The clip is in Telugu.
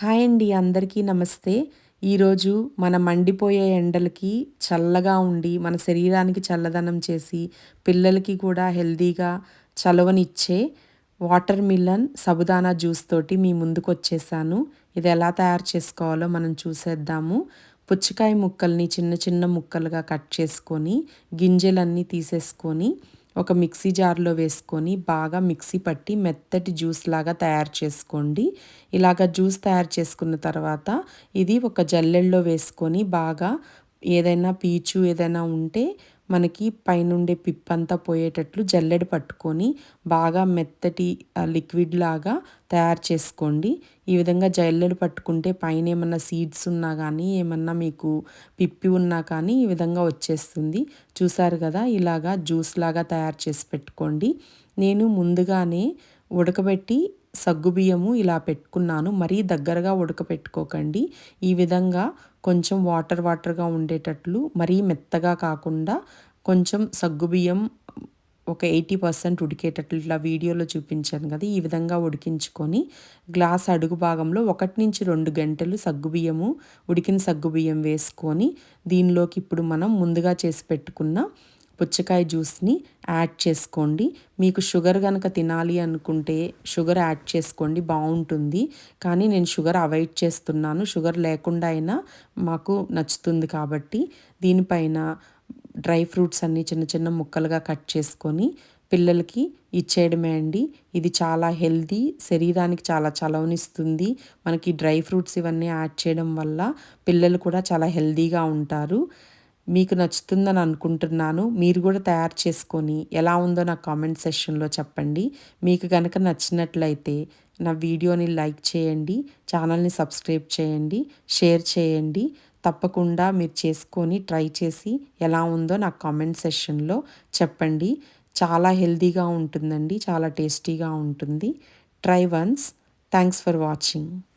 హాయ్ అండి అందరికీ నమస్తే. ఈరోజు మన మండిపోయే ఎండలకి చల్లగా ఉండి మన శరీరానికి చల్లదనం చేసి పిల్లలకి కూడా హెల్తీగా చలవనిచ్చే వాటర్ మిలన్ సబుదానా జ్యూస్ తోటి మీ ముందుకు వచ్చేసాను ఇది ఎలా తయారు చేసుకోవాలో మనం చూసేద్దాము. పుచ్చకాయ ముక్కల్ని చిన్న చిన్న ముక్కలుగా కట్ చేసుకొని గింజలన్నీ తీసేసుకొని ఒక మిక్సీ జార్లో వేసుకొని బాగా మిక్సీ పట్టి మెత్తటి జ్యూస్ లాగా తయారు చేసుకోండి. ఇలాగ జ్యూస్ తయారు చేసుకున్న తర్వాత ఇది ఒక జల్లెల్లో వేసుకొని బాగా ఏదైనా పీచు ఏదైనా ఉంటే మనకి పైనుండే పిప్పంతా పోయేటట్లు జల్లెడ పట్టుకొని బాగా మెత్తటి లిక్విడ్ లాగా తయారు చేసుకోండి. ఈ విధంగా జల్లెడ పట్టుకుంటే పైన ఏమన్నా సీడ్స్ ఉన్నా కానీ ఏమన్నా మీకు పిప్పి ఉన్నా కానీ ఈ విధంగా వచ్చేస్తుంది. చూసారు కదా ఇలాగా జ్యూస్ లాగా తయారు చేసి పెట్టుకోండి. నేను ముందుగానే ఉడకబెట్టి సగ్గుబియ్యము ఇలా పెట్టుకున్నాను. మరీ దగ్గరగా ఉడకపెట్టుకోకండి. ఈ విధంగా కొంచెం వాటర్ వాటర్గా ఉండేటట్లు మరీ మెత్తగా కాకుండా కొంచెం సగ్గుబియ్యం ఒక ఎయిటీ పర్సెంట్ ఉడికేటట్లు ఇట్లా వీడియోలో చూపించాను కదా ఈ విధంగా ఉడికించుకొని గ్లాస్ అడుగు భాగంలో ఒకటి నుంచి రెండు గంటలు సగ్గుబియ్యము ఉడికిన సగ్గుబియ్యం వేసుకొని దీనిలోకి ఇప్పుడు మనం ముందుగా చేసి పెట్టుకున్న పుచ్చకాయ జ్యూస్ని యాడ్ చేసుకోండి. మీకు షుగర్ కనుక తినాలి అనుకుంటే షుగర్ యాడ్ చేసుకోండి. బాగుంటుంది. కానీ నేను షుగర్ అవాయిడ్ చేస్తున్నాను. షుగర్ లేకుండా అయినా మాకు నచ్చుతుంది కాబట్టి దీనిపైన డ్రై ఫ్రూట్స్ అన్నీ చిన్న చిన్న ముక్కలుగా కట్ చేసుకొని పిల్లలకి ఇచ్చేయడమే అండి. ఇది చాలా హెల్దీ శరీరానికి చాలా చలవనిస్తుంది. మనకి డ్రై ఫ్రూట్స్ ఇవన్నీ యాడ్ చేయడం వల్ల పిల్లలు కూడా చాలా హెల్దీగా ఉంటారు. మీకు నచ్చుతుందని అనుకుంటున్నాను. మీరు కూడా తయారు చేసుకొని ఎలా ఉందో నా కామెంట్ సెషన్లో చెప్పండి. మీకు కనుక నచ్చినట్లయితే నా వీడియోని లైక్ చేయండి. ఛానల్ని సబ్స్క్రైబ్ చేయండి. షేర్ చేయండి. తప్పకుండా మీరు చేసుకొని ట్రై చేసి ఎలా ఉందో నా కామెంట్ సెషన్లో చెప్పండి. చాలా హెల్దీగా ఉంటుందండి. చాలా టేస్టీగా ఉంటుంది. Try once thanks for watching